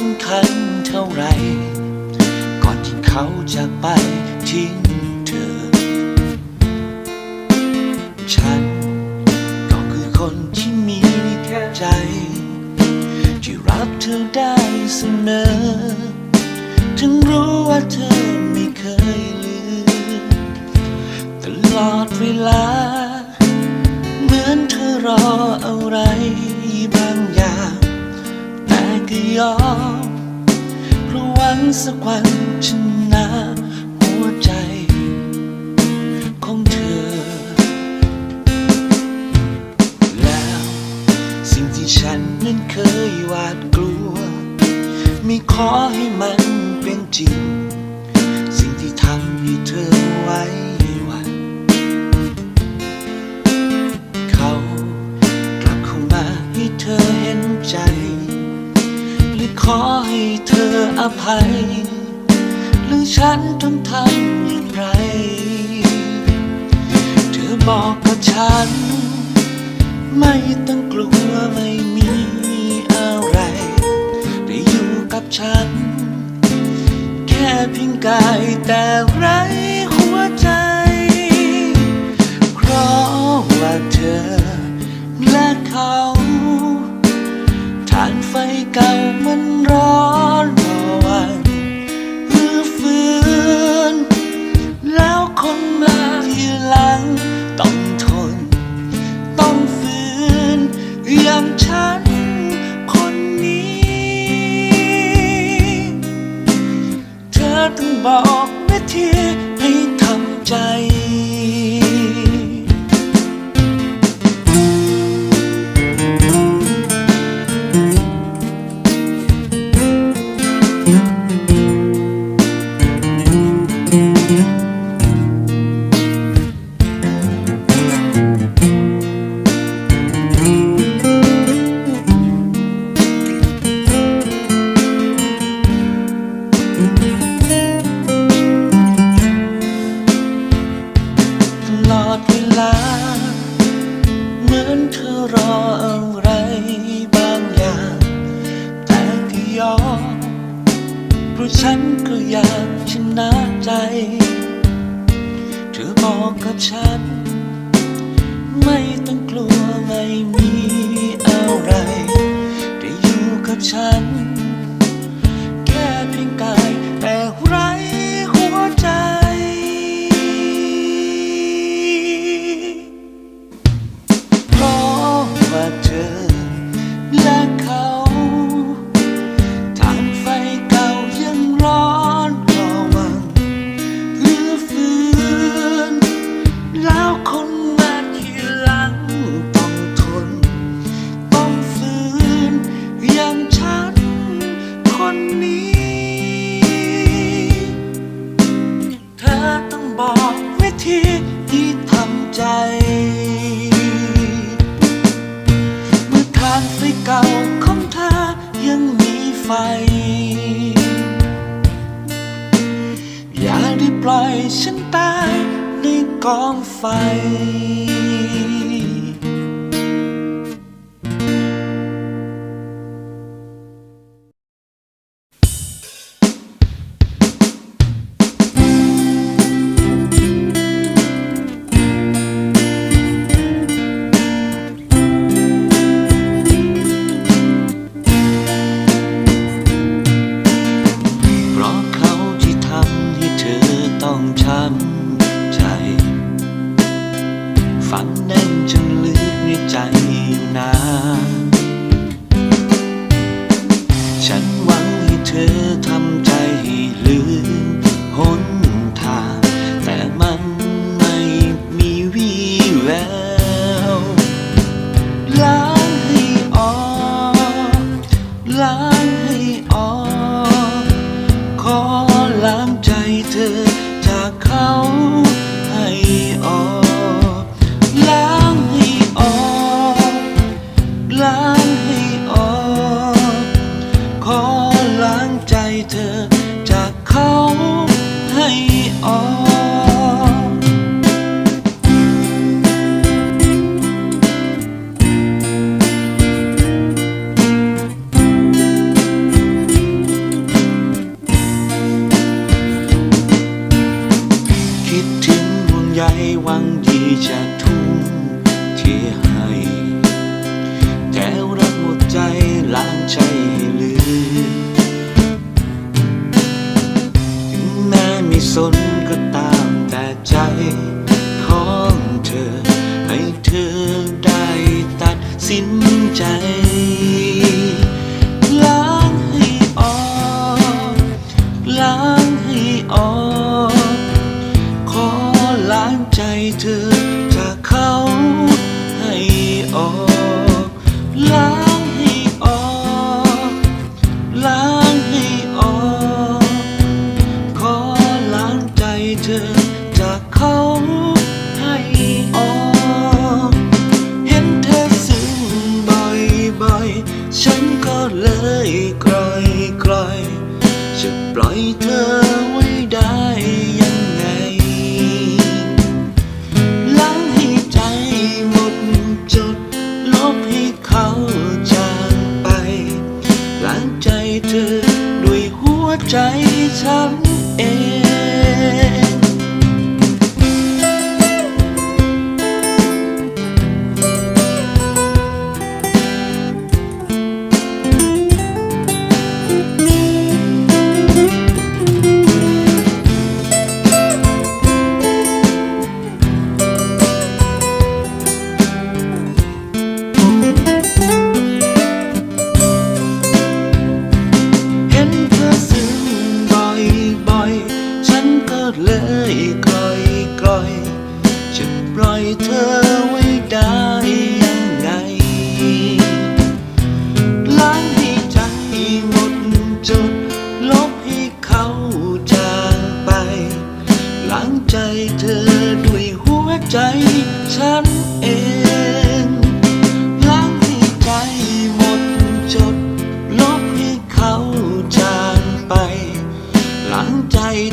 สำคัญเท่าไร ก่อนที่เขาจะไปทิ้งเธอ ฉันก็คือคนที่มีแค่ใจ ที่รับเธอได้เสมอ ถึงรู้ว่าเธอไม่เคยลืมตลอดเวลา เหมือนเธอรออะไร ยอม เพราะหวังสักวันชนะหัวใจ ของเธอ แล้วสิ่งที่ฉันนั้นเคยหวาดกลัว ไม่ขอให้มันเป็นจริงสิ่ง ภัย หรือฉันต้องทำอย่างไร เธอบอกกับฉัน ไม่ต้องกลัวไม่มีอะไร ได้อยู่กับฉัน แค่เพียงกายแต่ไรหัวใจ เพราะว่าเธอและเขา ฐานไฟเก่ามันร้อน ม่มีอะไร ได้อยู่กับฉัน เก่าของเธอยังมีไฟ อย่าได้ปล่อยฉันตายในกองไฟ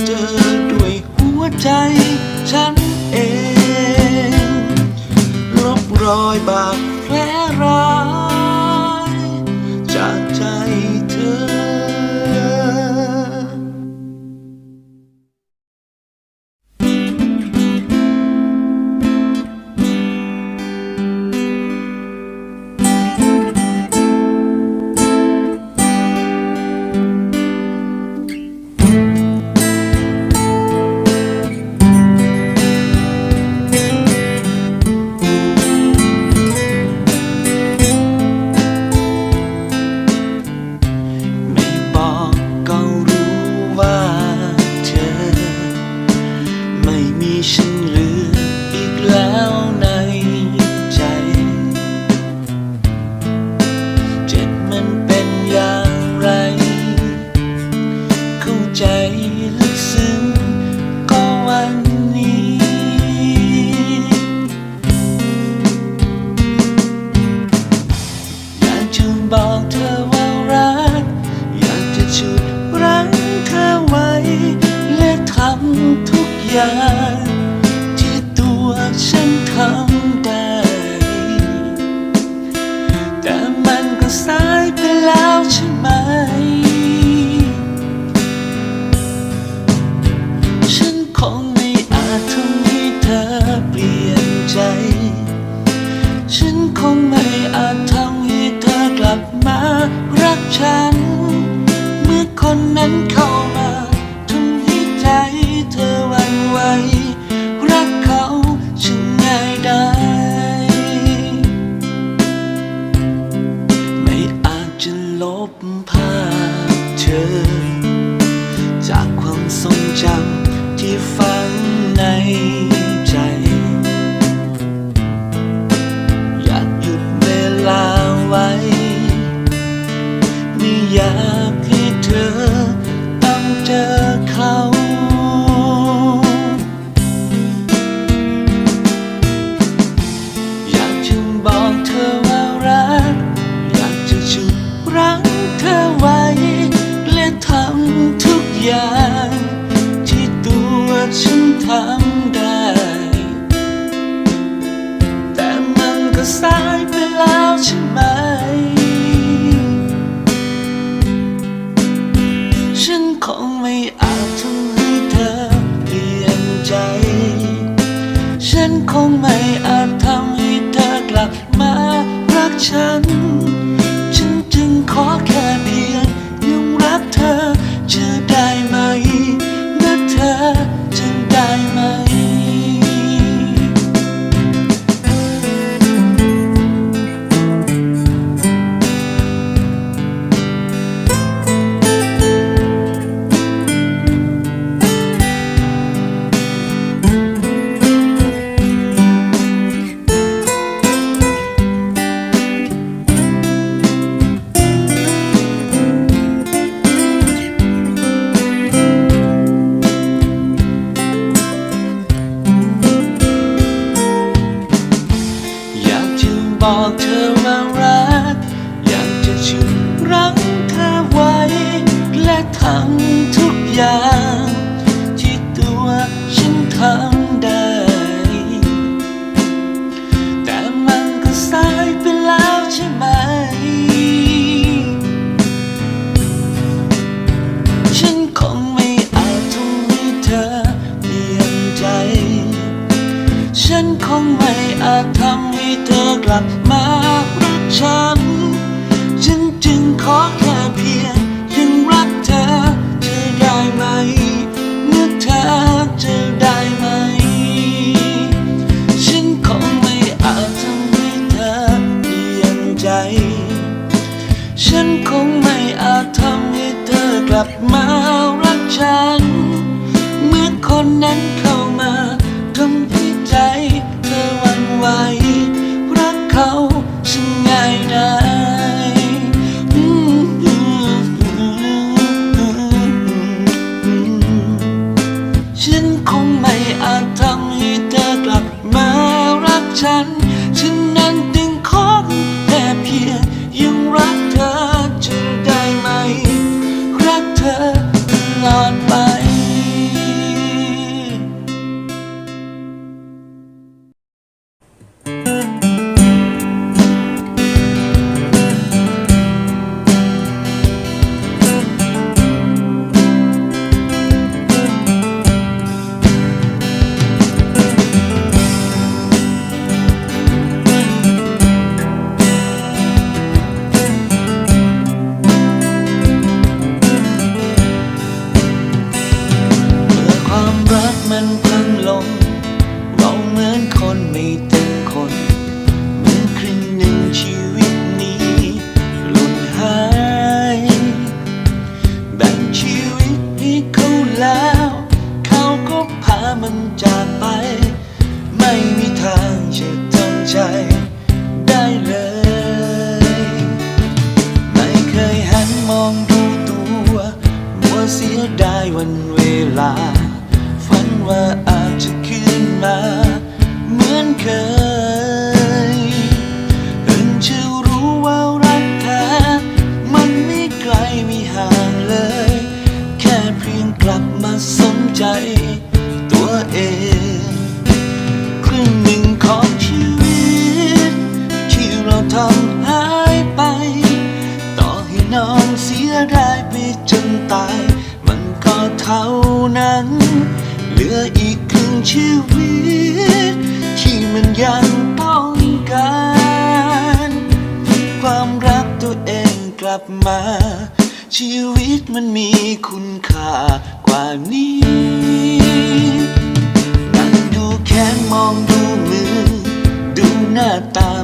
เจอด้วยหัวใจ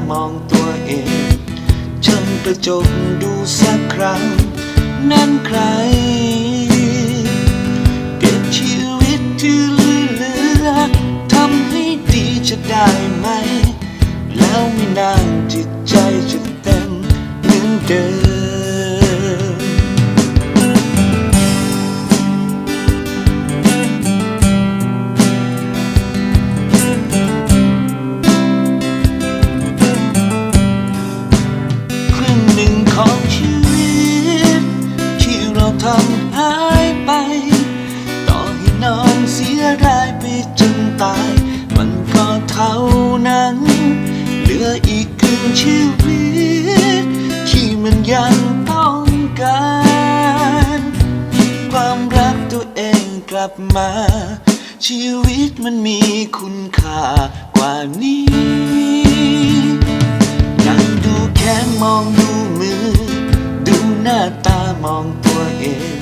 มองตัวเองช่างกระจบดูสักครั้ง นั้นใครเก็บชีวิตที่เหลือทำให้ดีจะได้ไหม แล้วไม่นานจิตใจจะ บมา ชีวิตมันมีคุณค่ากว่านี้ นั่งดูแขนมองดูมือ ดูหน้าตามองตัวเอง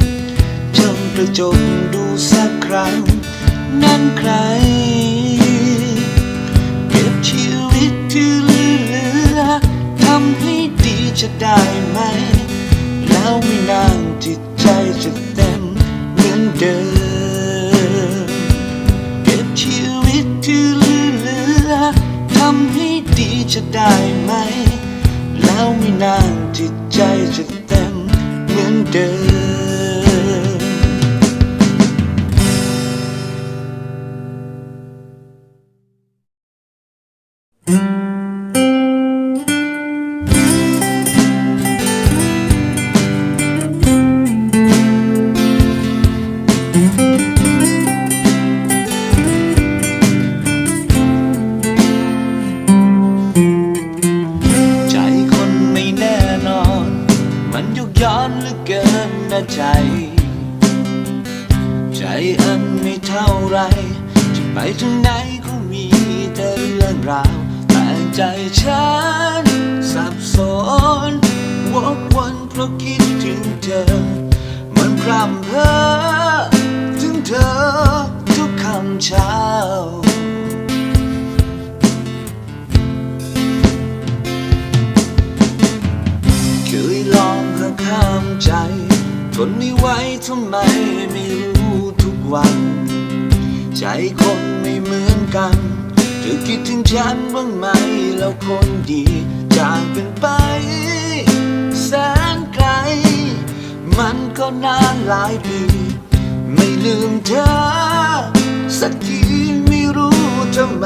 จ้องกระจกดูสักครั้ง นั่นใคร เก็บชีวิตที่เหลือทำให้ดีจะได้ไหม แล้วไม่นานจิตใจจะเต็มเหมือนเดิม ที่เหลือทำให้ดีจะได้ไหม แล้วไม่นานจิตใจจะเต็มเหมือนเดิม วกวนเพราะคิดถึงเธอ มันพร่ำเพ้อถึงเธอทุกคำเช้า เคยลองหักห้ามใจ ทนไม่ไหวทำไมไม่รู้ทุกวัน ใจคนไม่เหมือนกันเธอคิดถึงฉันบ้างไหมแล้วคนดีจากเป็นไป แสนไกล มันก็นานหลายปี ไม่ลืมเธอ สักทีไม่รู้ทำไม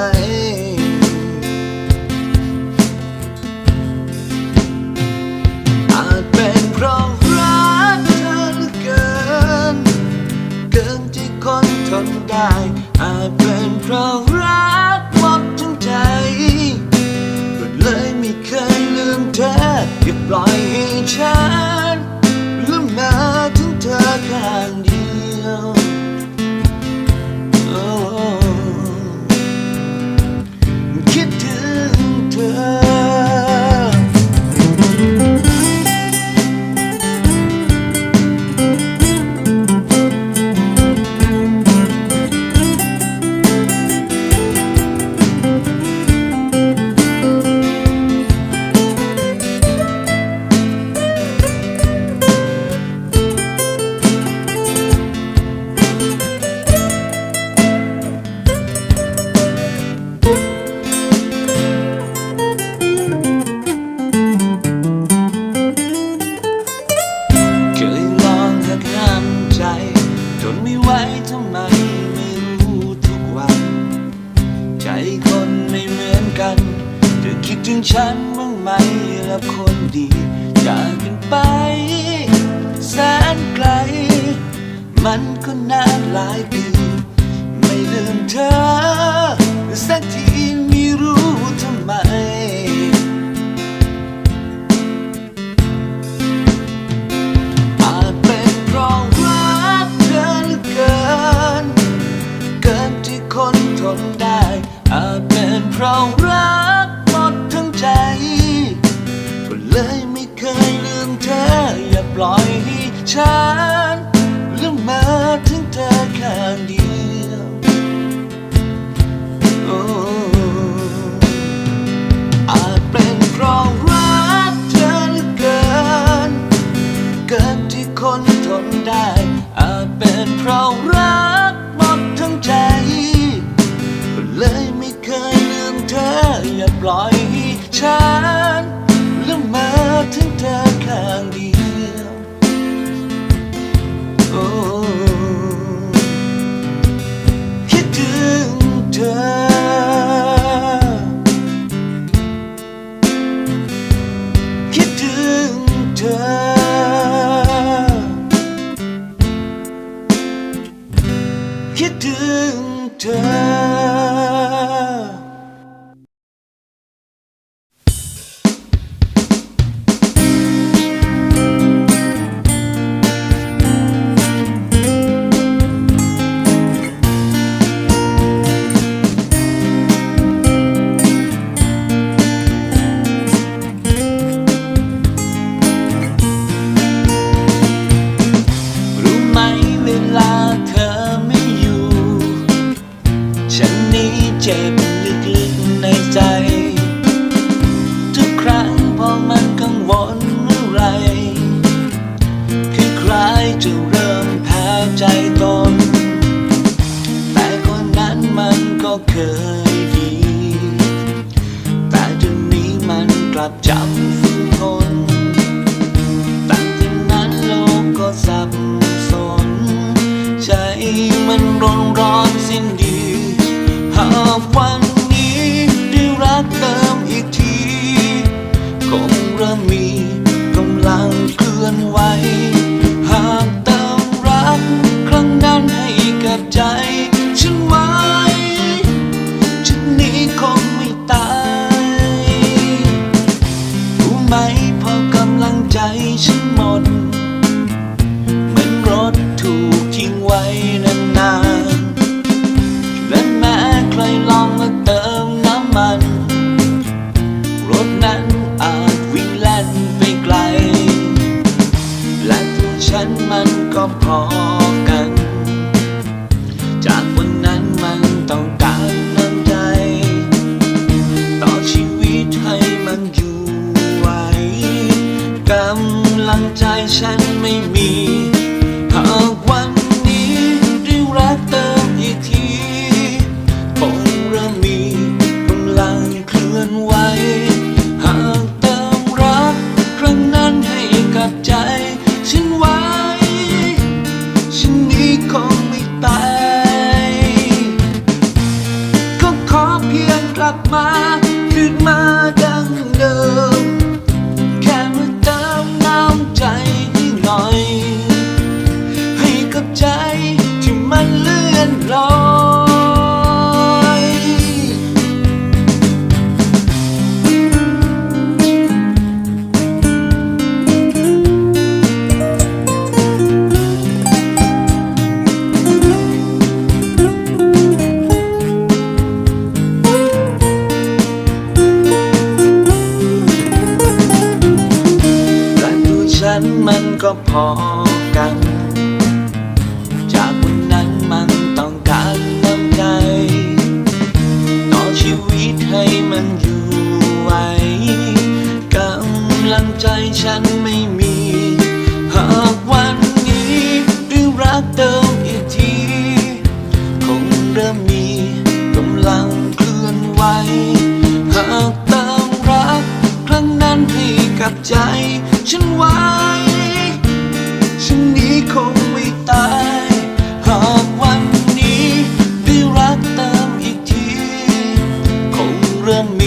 มั ง